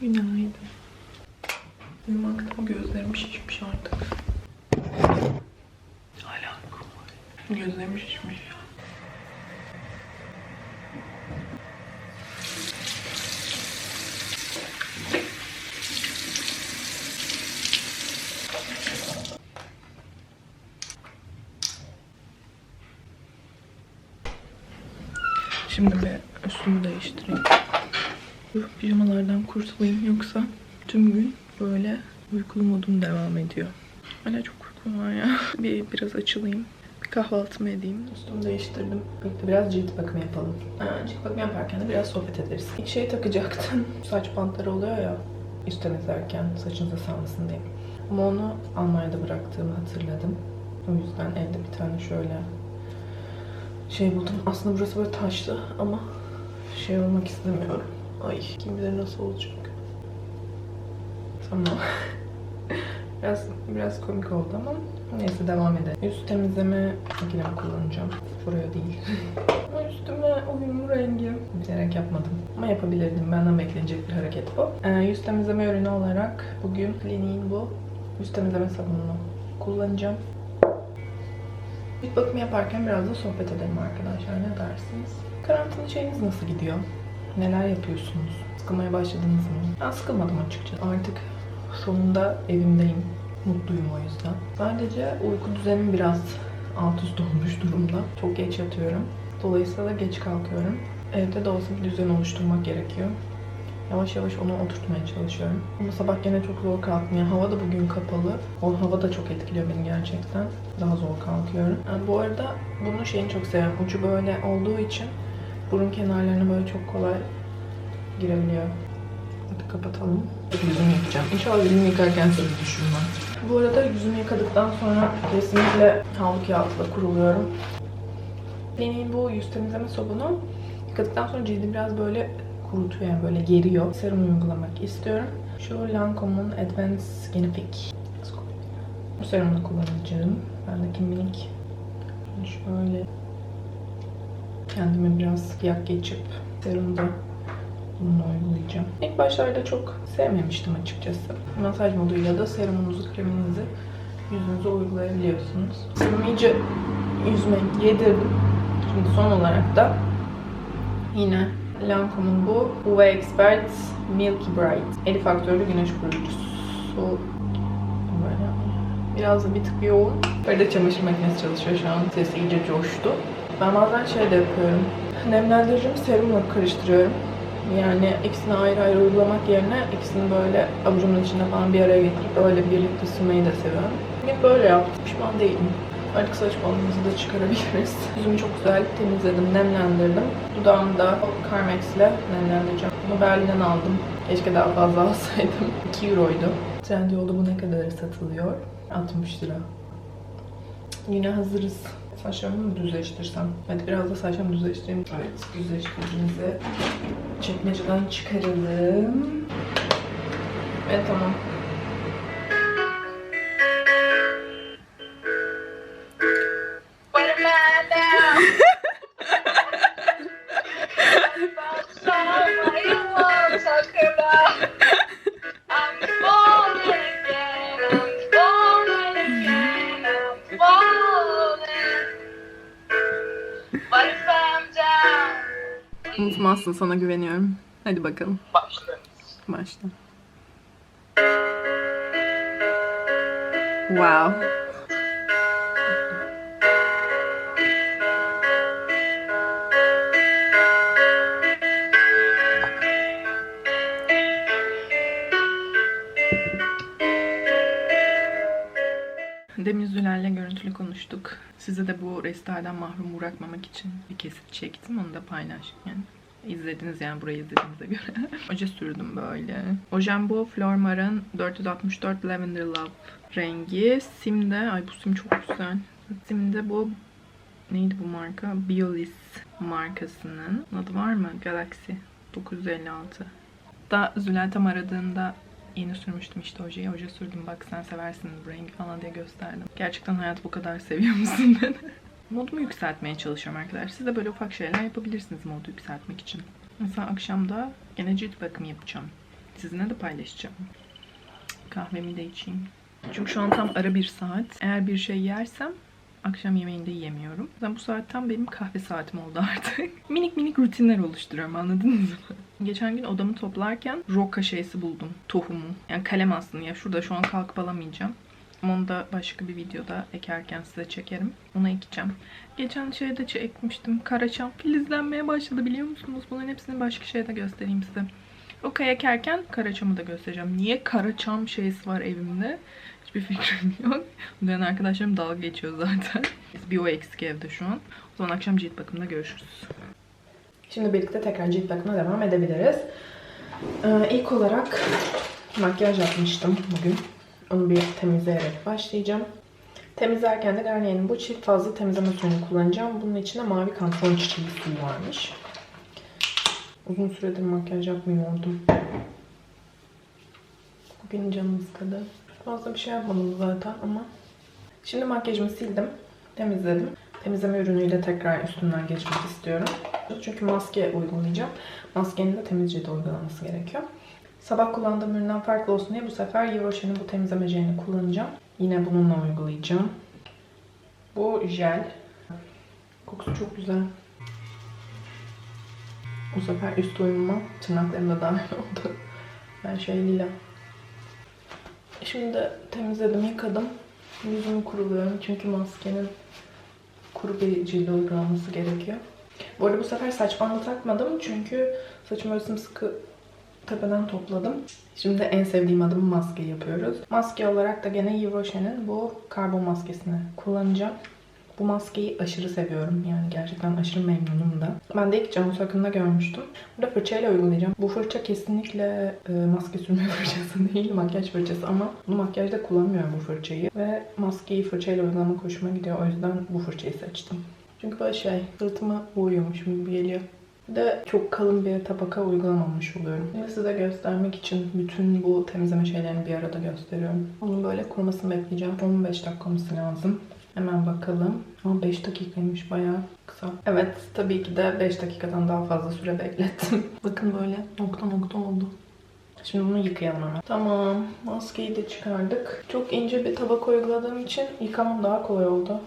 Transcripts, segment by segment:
Günaydın. Uyumaktan gözlerim şişmiş artık. Hala uykum var. Gözlerim şişmiş. Şimdi bir üstümü değiştireyim. Bu pijamalardan kurtulayım yoksa tüm gün böyle uykulu modum devam ediyor. Hala çok uykum var ya. Bir biraz açılayım. Bir kahvaltımı edeyim. Üstümü değiştirdim. Birlikte biraz cilt bakımı yapalım. Ee, cilt bakımı yaparken de biraz sohbet ederiz. İlk şey takacaktım. Saç bantları oluyor ya. Üst temizlerken saçınıza salmasın diye. Ama onu Almanya'da bıraktığımı hatırladım. O yüzden evde bir tane şöyle şey buldum. Aslında burası böyle taşlı ama şey olmak istemiyorum. Ay kim bilir nasıl olacak. Tamam. biraz biraz komik oldu ama neyse devam edelim. Yüz temizleme makinemi kullanacağım. Buraya değil. Ama Üstüme uyumlu rengi. Bilerek yapmadım. Ama yapabilirdim. Benden beklenecek bir hareket bu. Ee, yüz temizleme ürünü olarak bugün Clinique'in bu yüz temizleme sabununu kullanacağım. Cilt bakımı yaparken biraz da sohbet edelim arkadaşlar. Ne dersiniz? Karantina şeyiniz nasıl gidiyor? Neler yapıyorsunuz? Sıkılmaya başladınız mı? Ben sıkılmadım açıkçası. Artık sonunda evimdeyim. Mutluyum o yüzden. Sadece uyku düzenim biraz alt üst olmuş durumda. Çok geç yatıyorum. Dolayısıyla da geç kalkıyorum. Evde de olsa bir düzen oluşturmak gerekiyor. Yavaş yavaş onu oturtmaya çalışıyorum. Ama sabah gene çok zor kalktım. Yani hava da bugün kapalı. O hava da çok etkiliyor beni gerçekten. Daha zor kalkıyorum. Yani bu arada bunun şeyini çok seviyorum. Ucu böyle olduğu için burun kenarlarına böyle çok kolay girebiliyor. Hadi kapatalım. Yüzümü yıkayacağım. İnşallah yüzümü yıkarken sizi düşünmem. Bu arada yüzümü yıkadıktan sonra kesinlikle havlu kağıtla kuruluyorum. Benim bu yüz temizleme sabunu yıkadıktan sonra cildi biraz böyle kurutuyor yani böyle geriyor. Serum uygulamak istiyorum. Şu Lancome'un Advanced Skinnific. Bu serumunu kullanacağım. Bendeki minik. Şöyle kendime biraz yak geçip serumda bunu uygulayacağım. İlk başlarda çok sevmemiştim açıkçası. Masaj moduyla da serumunuzu, kreminizi yüzünüze uygulayabiliyorsunuz. Serum iyice yüzüme yedirdim. Şimdi son olarak da yine Lancome'un bu UV Expert Milky Bright 50 faktörlü güneş koruyucusu. Biraz da bir tık yoğun. Böyle çamaşır makinesi çalışıyor şu an. Sesi iyice coştu. Ben bazen şey de yapıyorum. Nemlendiricimi serumla karıştırıyorum. Yani ikisini ayrı ayrı uygulamak yerine ikisini böyle avucumun içine falan bir araya getirip öyle birlikte sürmeyi de seviyorum. Bugün böyle yaptım. Pişman değilim. Artık saç balımızı da çıkarabiliriz. Yüzümü çok güzel temizledim, nemlendirdim. Dudağımı da Carmex ile nemlendireceğim. Bunu Berlin'den aldım. Keşke daha fazla alsaydım. 2 euroydu. Trendyol'da bu ne kadar satılıyor? 60 lira. Yine hazırız. Saçlarımı mı düzleştirsem? Hadi biraz da saçlarımı düzleştireyim. Evet, düzleştiricimizi çekmeceden çıkaralım. Ve tamam. Unutmazsın sana güveniyorum. Hadi bakalım. Başlıyoruz. Başla. Wow. Demin Zülal'le görüntülü konuştuk. Size de bu restoreden mahrum bırakmamak için bir kesit çektim. Onu da paylaştım yani. İzlediniz yani burayı izlediğinize göre. Oje sürdüm böyle. Ojem bu Flormar'ın 464 Lavender Love rengi. Sim'de, ay bu sim çok güzel. Sim'de bu neydi bu marka? Biolis markasının. Adı var mı? Galaxy 956. Da Zülal tam aradığında yeni sürmüştüm işte ojeyi. Oje sürdüm bak sen seversin bu rengi falan diye gösterdim. Gerçekten hayat bu kadar seviyor musun dedi. Modumu yükseltmeye çalışıyorum arkadaşlar. Siz de böyle ufak şeyler yapabilirsiniz modu yükseltmek için. Mesela akşamda gene cilt bakımı yapacağım. Sizinle de paylaşacağım. Kahvemi de içeyim. Çünkü şu an tam ara bir saat. Eğer bir şey yersem akşam yemeğinde yiyemiyorum. Ben bu saat tam benim kahve saatim oldu artık. minik minik rutinler oluşturuyorum anladınız mı? Geçen gün odamı toplarken roka şeysi buldum. Tohumu. Yani kalem aslında. Ya şurada şu an kalkıp alamayacağım. Ama Onu da başka bir videoda ekerken size çekerim. Ona ekeceğim. Geçen şeyde çekmiştim. Karaçam filizlenmeye başladı biliyor musunuz? Bunların hepsini başka şeyde göstereyim size. O kaya ekerken karaçamı da göstereceğim. Niye karaçam şeysi var evimde? Hiçbir fikrim yok. Duyan arkadaşlarım dalga geçiyor zaten. Bir o eksik evde şu an. O zaman akşam cilt bakımında görüşürüz. Şimdi birlikte tekrar cilt bakımına devam edebiliriz. Ee, ilk olarak makyaj yapmıştım bugün. Onu bir temizleyerek başlayacağım. Temizlerken de Garnier'in bu çift fazla temizleme suyunu kullanacağım. Bunun içinde mavi kantaron çiçeği suyu varmış. Uzun süredir makyaj yapmıyordum. Bugün canım sıkıldı. Fazla bir şey yapmadım zaten ama. Şimdi makyajımı sildim. Temizledim. Temizleme ürünüyle tekrar üstünden geçmek istiyorum. Çünkü maske uygulayacağım. Maskenin de temiz cilde uygulanması gerekiyor. Sabah kullandığım üründen farklı olsun diye bu sefer Yivroşen'in bu temizleme jelini kullanacağım. Yine bununla uygulayacağım. Bu jel. Kokusu çok güzel. Bu sefer üst uyumuma tırnaklarım da dahil oldu. Ben şey lila. Şimdi de temizledim, yıkadım. Yüzümü kuruluyorum çünkü maskenin kuru bir cilde uygulanması gerekiyor. Bu arada bu sefer saç bandı takmadım çünkü saçımı öyle sımsıkı tepeden topladım. Şimdi en sevdiğim adım maske yapıyoruz. Maske olarak da gene Yves Rocher'in bu karbon maskesini kullanacağım. Bu maskeyi aşırı seviyorum. Yani gerçekten aşırı memnunum da. Ben de ilk Cansu Akın'da görmüştüm. Burada fırçayla uygulayacağım. Bu fırça kesinlikle e, maske sürme fırçası değil, makyaj fırçası ama bunu makyajda kullanmıyorum bu fırçayı. Ve maskeyi fırçayla uygulamak hoşuma gidiyor. O yüzden bu fırçayı seçtim. Çünkü böyle şey, sırtıma uyuyormuş gibi geliyor. Bir de çok kalın bir tabaka uygulamamış oluyorum. Şimdi size göstermek için bütün bu temizleme şeylerini bir arada gösteriyorum. Onun böyle kurumasını bekleyeceğim. 15 dakika olması lazım. Hemen bakalım. Ama 5 dakikaymış bayağı kısa. Evet tabii ki de 5 dakikadan daha fazla süre beklettim. Bakın böyle nokta nokta oldu. Şimdi bunu yıkayalım hemen. Tamam. Maskeyi de çıkardık. Çok ince bir tabaka uyguladığım için yıkamam daha kolay oldu.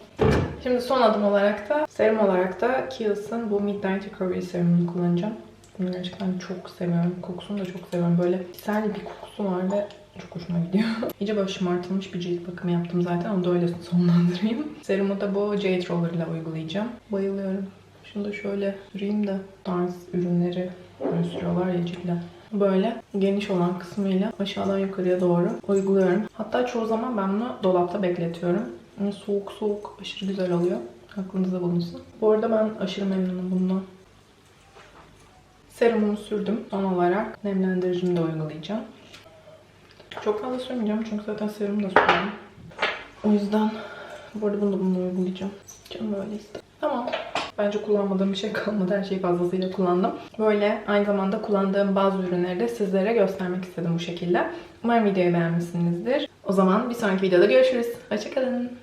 Şimdi son adım olarak da serum olarak da Kiehl's'ın bu Midnight Recovery serumunu kullanacağım. Bunu gerçekten çok seviyorum. Kokusunu da çok seviyorum. Böyle güzel bir kokusu var ve çok hoşuma gidiyor. İyice böyle şımartılmış bir cilt bakımı yaptım zaten. Onu da öyle sonlandırayım. Serumu da bu Jade Roller ile uygulayacağım. Bayılıyorum. Şunu da şöyle süreyim de tarz ürünleri böyle sürüyorlar ya cilde. Böyle geniş olan kısmıyla aşağıdan yukarıya doğru uyguluyorum. Hatta çoğu zaman ben bunu dolapta bekletiyorum. Yani soğuk soğuk aşırı güzel oluyor. Aklınızda bulunsun. Bu arada ben aşırı memnunum bundan. Serumumu sürdüm. Son olarak nemlendiricimi de uygulayacağım. Çok fazla sürmeyeceğim çünkü zaten serum da sürdüm. O yüzden bu arada bunu da bununla uygulayacağım. Canım öyle istedim. Tamam. Bence kullanmadığım bir şey kalmadı. Her şeyi fazlasıyla kullandım. Böyle aynı zamanda kullandığım bazı ürünleri de sizlere göstermek istedim bu şekilde. Umarım videoyu beğenmişsinizdir. O zaman bir sonraki videoda görüşürüz. Hoşçakalın.